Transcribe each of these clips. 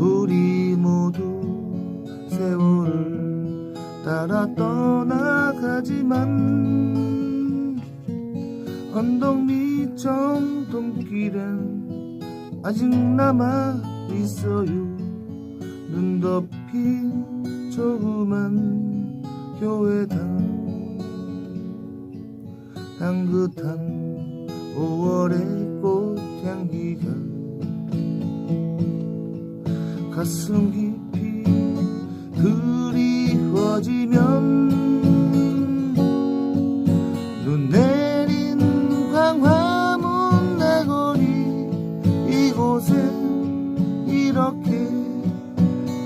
우리 모두 세월을 따라 떠나가지만 언덕 밑 정동길엔 아직 남아 있어요. 눈 덮인 조그만 교회당 향긋한 5월의 꽃향기가 가슴 깊이 그리워지면 눈 내린 광화문 내거리 이곳에 이렇게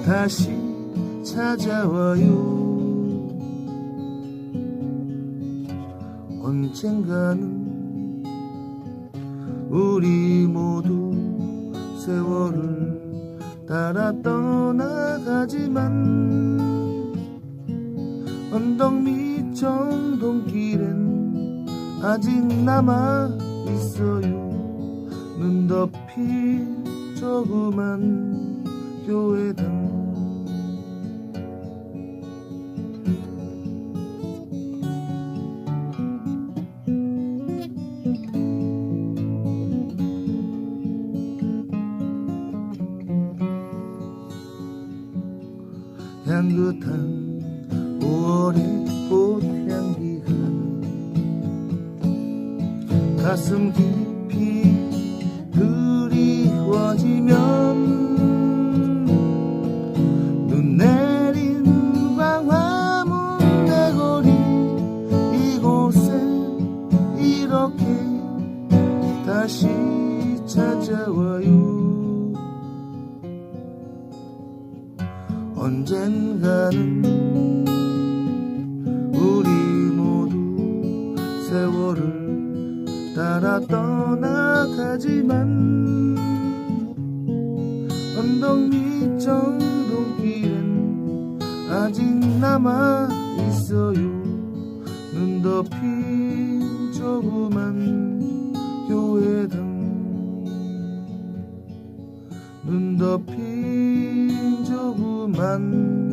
다시 찾아와요. 언젠가는 우리 모두 세월을 따라 떠나가지만 언덕 밑 정동길엔 아직 남아 있어요. 눈 덮인 조그만 교회당 향긋한 5월의 꽃향기가 가슴 깊이 그리워지면 눈 내린 광화문 대거리 이곳에 이렇게 다시 찾아와요 언젠가는 우리 모두 세월을 따라 떠나가지만 언덕 밑 정동길엔 아직 남아 있어요. 눈 덮인 조그만 교회당 눈 덮인 조그만